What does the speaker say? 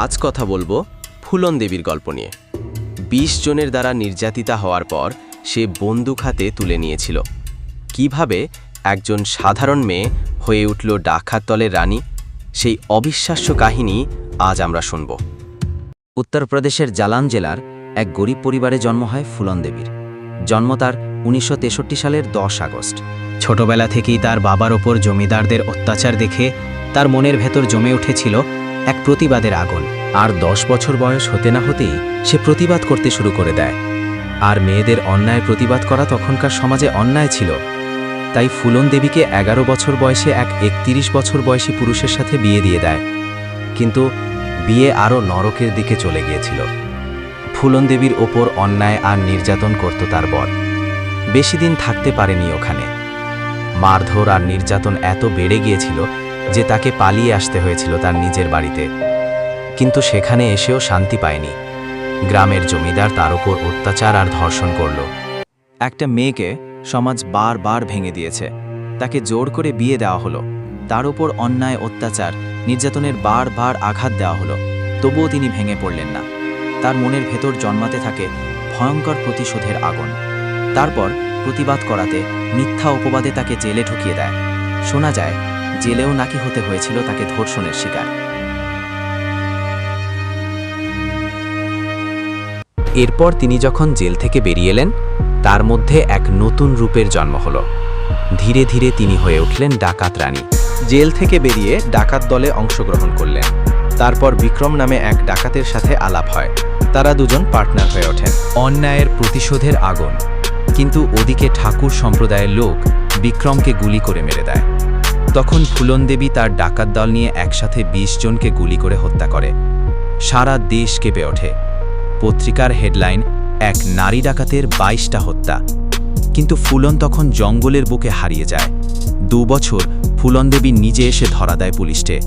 আজ কথা বলব ফুলন দেবীর গল্প নিয়ে। বিশ জনের দ্বারা নির্যাতিতা হওয়ার পর সে বন্দুক হাতে তুলে নিয়েছিল। কীভাবে একজন সাধারণ মেয়ে হয়ে উঠল ডাকাত দলের রানী, সেই অবিশ্বাস্য কাহিনী আজ আমরা শুনব। উত্তরপ্রদেশের জালান জেলার এক গরিব পরিবারে জন্ম হয় ফুলন দেবীর। জন্ম তার উনিশশো তেষট্টি সালের দশ আগস্ট। ছোটবেলা থেকেই তার বাবার ওপর জমিদারদের অত্যাচার দেখে তার মনের ভেতর জমে উঠেছিল এক প্রতিবাদের আগুন। আর দশ বছর বয়স হতে না হতেই সে প্রতিবাদ করতে শুরু করে দেয়। আর মেয়েদের অন্যায় প্রতিবাদ করা তখনকার সমাজে অন্যায় ছিল। তাই ফুলন দেবীকে এগারো বছর বয়সে এক একতিরিশ বছর বয়সী পুরুষের সাথে বিয়ে দিয়ে দেয়। কিন্তু বিয়ে আরও নরকের দিকে চলে গিয়েছিল। ফুলন দেবীর ওপর অন্যায় আর নির্যাতন করত তার বর। বেশি দিন থাকতে পারেনি ওখানে। মারধর আর নির্যাতন এত বেড়ে গিয়েছিল যে তাকে পালিয়ে আসতে হয়েছিল তার নিজের বাড়িতে। কিন্তু সেখানে এসেও শান্তি পায়নি। গ্রামের জমিদার তার উপর অত্যাচার আর ধর্ষণ করল। একটা মেয়েকে সমাজ বারবার ভেঙে দিয়েছে। তাকে জোর করে বিয়ে দেওয়া হলো। তার উপর অন্যায়, অত্যাচার, নির্যাতনের বারবার আঘাত দেওয়া হলো। তবুও তিনি ভেঙে পড়লেন না। তার মনের ভেতর জন্মাতে থাকে ভয়ঙ্কর প্রতিশোধের আগুন। তারপর প্রতিবাদ করাতে মিথ্যা অপবাদে তাকে জেলে ঢুকিয়ে দেয়। শোনা যায় জেলেও নাকি হতে হয়েছিল তাকে ধর্ষণের শিকার। এরপর তিনি যখন জেল থেকে বেরিয়ে এলেন, তার মধ্যে এক নতুন রূপের জন্ম হল। ধীরে ধীরে তিনি হয়ে উঠলেন ডাকাত রানী। জেল থেকে বেরিয়ে ডাকাত দলে অংশগ্রহণ করলেন। তারপর বিক্রম নামে এক ডাকাতের সাথে আলাপ হয়। তারা দুজন পার্টনার হয়ে ওঠেন। অন্যায়ের প্রতিশোধের আগুন। কিন্তু ওদিকে ঠাকুর সম্প্রদায়ের লোক বিক্রমকে গুলি করে মেরে দেয়। তখন ফুলন দেবী তার ডাকাত দল নিয়ে একসাথে ২০ জনকে গুলি করে হত্যা করে। সারা দেশ কেঁপে ওঠে। পত্রিকার হেডলাইন, এক নারী ডাকাতের বাইশটা হত্যা। কিন্তু ফুলন তখন জঙ্গলের বুকে হারিয়ে যায়। দু বছর ফুলন দেবী নিজে এসে ধরা দেয় পুলিশকে।